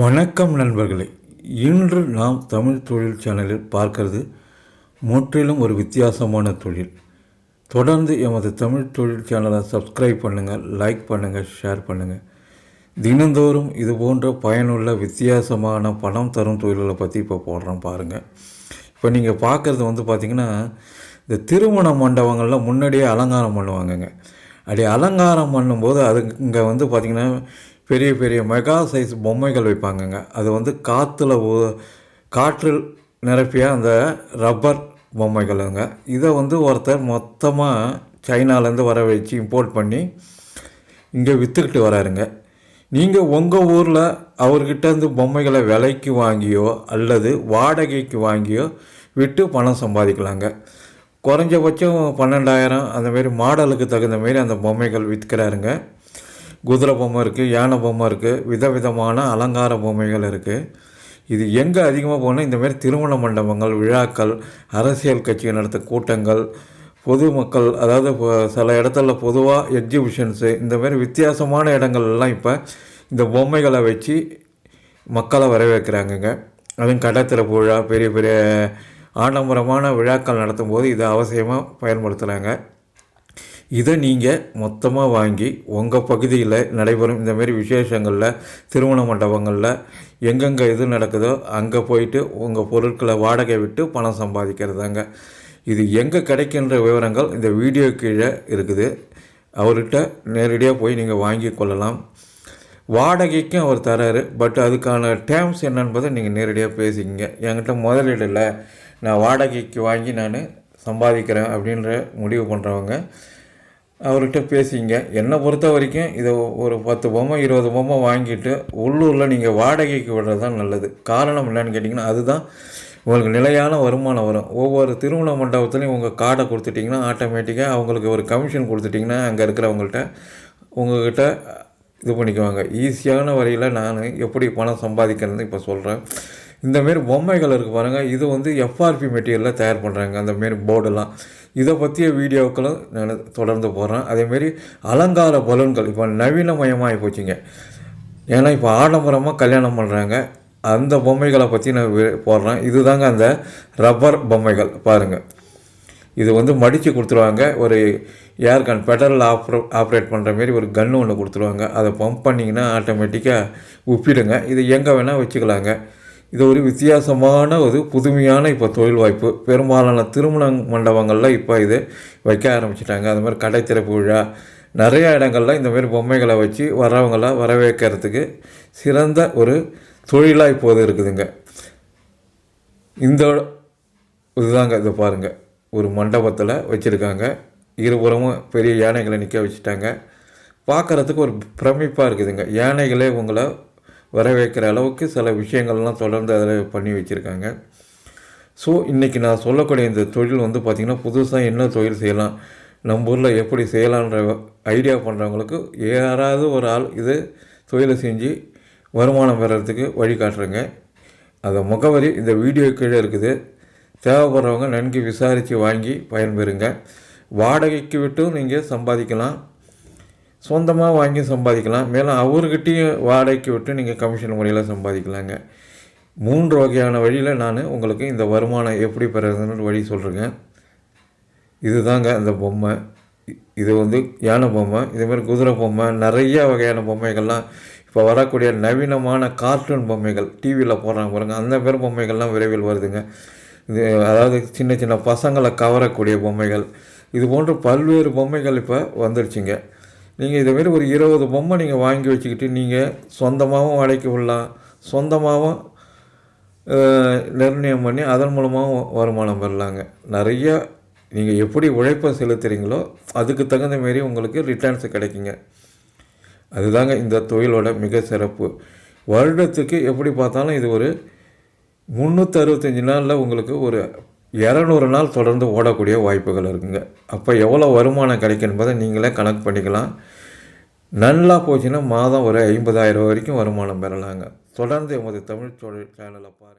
வணக்கம் நண்பர்களே. இன்று நாம் தமிழ் தொழில் சேனலில் பார்க்கிறது முற்றிலும் ஒரு வித்தியாசமான தொழில். தொடர்ந்து எமது தமிழ் தொழில் சேனலை சப்ஸ்கிரைப் பண்ணுங்கள் லைக் பண்ணுங்கள் ஷேர் பண்ணுங்கள் தினந்தோறும் இது போன்ற பயனுள்ள வித்தியாசமான பணம் தரும் தொழில்களை பற்றி இப்போ போடுறோம் பாருங்கள் இப்போ நீங்கள் பார்க்குறது வந்து பார்த்திங்கன்னா இந்த திருமண மண்டபங்கள்லாம் முன்னாடியே அலங்காரம் பண்ணுவாங்கங்க. அப்படி அலங்காரம் பண்ணும்போது அது இங்கே வந்து பார்த்திங்கன்னா பெரிய பெரிய மெகா சைஸ் பொம்மைகள் வைப்பாங்கங்க. அது வந்து காற்றுல காற்றில் நிரப்பிய அந்த ரப்பர் பொம்மைகளுங்க. இதை வந்து ஒருத்தர் மொத்தமாக சைனாலேருந்து வர வச்சு இம்போர்ட் பண்ணி இங்கே விற்றுக்கிட்டு வராருங்க. நீங்கள் உங்கள் ஊரில் அவர்கிட்டருந்து பொம்மைகளை விலைக்கு வாங்கியோ அல்லது வாடகைக்கு வாங்கியோ விட்டு பணம் சம்பாதிக்கலாங்க. குறைஞ்சபட்சம் பன்னெண்டாயிரம் அந்தமாரி மாடலுக்கு தகுந்த மாரி அந்த பொம்மைகள் விற்கிறாருங்க குதிரை பொம்மை இருக்குது யானை பொம்மை இருக்குது விதவிதமான அலங்கார பொம்மைகள் இருக்குது இது எங்கே அதிகமாக போனால் இந்தமாரி திருமண மண்டபங்கள் விழாக்கள் அரசியல் கட்சிகள் நடத்த கூட்டங்கள் பொதுமக்கள் அதாவது இப்போ சில இடத்துல பொதுவாக எக்ஸிபிஷன்ஸு இந்தமாரி வித்தியாசமான இடங்கள்லாம் இப்போ இந்த பொம்மைகளை வச்சு மக்களை வரவேற்கிறாங்கங்க. அதுவும் கடத்திர விழா பெரிய பெரிய ஆடம்பரமான விழாக்கள் நடத்தும் போது இதை அவசியமாக பயன்படுத்துகிறாங்க இதை நீங்கள் மொத்தமாக வாங்கி உங்கள் பகுதியில் நடைபெறும் இந்தமாரி விசேஷங்களில் திருமண மண்டபங்களில் எங்கெங்கே இது நடக்குதோ அங்கே போயிட்டு உங்கள் பொருட்களை வாடகை விட்டு பணம் சம்பாதிக்கிறதாங்க. இது எங்கே கிடைக்கின்ற விவரங்கள் இந்த வீடியோ கீழே இருக்குது. அவர்கிட்ட நேரடியாக போய் நீங்கள் வாங்கி கொள்ளலாம். வாடகைக்கும் அவர் தராரு பட் அதுக்கான டேர்ம்ஸ் என்னன்பதை நீங்கள் நேரடியாக பேசிக்கிங்க. என்கிட்ட முதலீடு இல்லை. நான் வாடகைக்கு வாங்கி நான் சம்பாதிக்கிறேன் அப்படின்ற முடிவு பண்ணுறவங்க அவர்கிட்ட பேசிங்க. என்னை பொறுத்த வரைக்கும் இதை ஒரு பத்து பொம்மை இருபது பொம்மை வாங்கிட்டு உள்ளூரில் நீங்கள் வாடகைக்கு விடுறது தான் நல்லது. காரணம் என்னன்னு கேட்டிங்கன்னா அதுதான் உங்களுக்கு நிலையான வருமானம் வரும். ஒவ்வொரு திருமண மண்டபத்துலேயும் உங்கள் கார்டை கொடுத்துட்டிங்கன்னா ஆட்டோமேட்டிக்காக அவங்களுக்கு ஒரு கமிஷன் கொடுத்துட்டிங்கன்னா அங்கே இருக்கிறவங்கள்ட்ட உங்கள்கிட்ட இது பண்ணிக்குவாங்க. ஈஸியான வரையில் நான் எப்படி பணம் சம்பாதிக்கிறதுன்னு இப்போ சொல்கிறேன் இந்தமாரி பொம்மைகள் இருக்குது பாருங்கள் இது வந்து எஃப்ஆர்பி மெட்டீரியலில் தயார் பண்ணுறாங்க அந்தமாரி போர்டெல்லாம் இதை பற்றிய வீடியோக்களும் நான் தொடர்ந்து போடுறேன். அதேமாரி அலங்கார பலூன்கள். இப்போ நவீனமயமாக போச்சுங்க. ஏன்னா இப்போ ஆடம்பரமாக கல்யாணம் பண்ணுறாங்க அந்த பொம்மைகளை பற்றி நான் போடுறேன். இதுதாங்க அந்த ரப்பர் பொம்மைகள். பாருங்கள் இது வந்து மடித்து கொடுத்துருவாங்க. ஒரு ஏர் கன் பெடல் ஆப்ரோ ஆப்ரேட் பண்ணுற மாரி ஒரு கன்று ஒன்று கொடுத்துருவாங்க. அதை பம்ப் பண்ணிங்கன்னா ஆட்டோமேட்டிக்காக உப்பிடுங்க இது எங்கே வேணால் வச்சுக்கலாங்க. இது ஒரு வித்தியாசமான ஒரு புதுமையான இப்போ தொழில் வாய்ப்பு பெரும்பாலான திருமண மண்டபங்களில் இப்போ இது வைக்க ஆரம்பிச்சிட்டாங்க. அது மாதிரி கடை திறப்பு விழா நிறைய இடங்களில் இந்தமாரி பொம்மைகளை வச்சு வரவங்களை வரவேற்கிறதுக்கு சிறந்த ஒரு தொழிலாக இப்போது இருக்குதுங்க. இந்த இதுதாங்க இதை பாருங்கள் ஒரு மண்டபத்தில் வச்சுருக்காங்க. இருபுறமும் பெரிய யானைகளை நிற்க வச்சுட்டாங்க. பார்க்குறதுக்கு ஒரு பிரமிப்பாக இருக்குதுங்க. யானைகளே உங்களை வரவேற்கிற அளவுக்கு சில விஷயங்கள்லாம் தொடர்ந்து அதில் பண்ணி வச்சுருக்காங்க. ஸோ இன்றைக்கி நான் சொல்லக்கூடிய இந்த தொழில் வந்து பார்த்திங்கன்னா புதுசாக என்ன தொழில் செய்யலாம் நம்ம ஊரில் எப்படி செய்யலான்ற ஐடியா பண்ணுறவங்களுக்கு யாராவது ஒரு ஆள் இது தொழிலை செஞ்சு வருமானம் பெறத்துக்கு வழிகாட்டுறேங்க அந்த முகவரி இந்த வீடியோ கீழே இருக்குது. தேவைப்படுறவங்க நன்கு விசாரித்து வாங்கி பயன்பெறுங்க. வாடகைக்கு விட்டும் நீங்கள் சம்பாதிக்கலாம். சொந்தமாக வாங்கி சம்பாதிக்கலாம். மேலும் அவர்கிட்டையும் வாடகைக்கு விட்டு நீங்கள் கமிஷன் முறையில் சம்பாதிக்கலாங்க. மூன்று வகையான வழியில் நான் உங்களுக்கு இந்த வருமானம் எப்படி பெறதுன்னு வழி சொல்கிறேங்க இதுதாங்க அந்த பொம்மை. இது வந்து யானை பொம்மை இதேமாதிரி குதிரை பொம்மை நிறைய வகையான பொம்மைகள்லாம் இப்போ வரக்கூடிய நவீனமான கார்ட்டூன் பொம்மைகள் டிவியில் போடுறாங்க பாருங்கள் அந்த பேர் பொம்மைகள்லாம் விரைவில் வருதுங்க. இது அதாவது சின்ன சின்ன பசங்களை கவரக்கூடிய பொம்மைகள் இது போன்ற பல்வேறு பொம்மைகள் இப்போ வந்துருச்சுங்க. நீங்கள் இதேமாரி ஒரு இருபது பொம்மை நீங்கள் வாங்கி வச்சுக்கிட்டு நீங்கள் சொந்தமாகவும் வாடகைக்கு விடலாம் சொந்தமாகவும் நிர்ணயம் பண்ணி அதன் மூலமாகவும் வருமானம் பெறலாங்க. நிறைய நீங்கள் எப்படி உழைப்பை செலுத்துகிறீங்களோ அதுக்கு தகுந்த மாரி உங்களுக்கு ரிட்டர்ன்ஸ் கிடைக்குங்க. அதுதாங்க இந்த தொழிலோட மிக சிறப்பு. வருடத்துக்கு எப்படி பார்த்தாலும் இது ஒரு முந்நூற்றி அறுபத்தஞ்சி நாளில் உங்களுக்கு ஒரு இரநூறு நாள் தொடர்ந்து ஓடக்கூடிய வாய்ப்புகள் இருக்குங்க. அப்போ எவ்வளோ வருமானம் கிடைக்கும் என்பதை நீங்களே கணக்கு பண்ணிக்கலாம். நல்லா போச்சுன்னா மாதம் ஒரு ஐம்பதாயிரம் வரைக்கும் வருமானம் பெறலாங்க. தொடர்ந்து எமது தமிழ் தொழில் சேனலை பாருங்கள்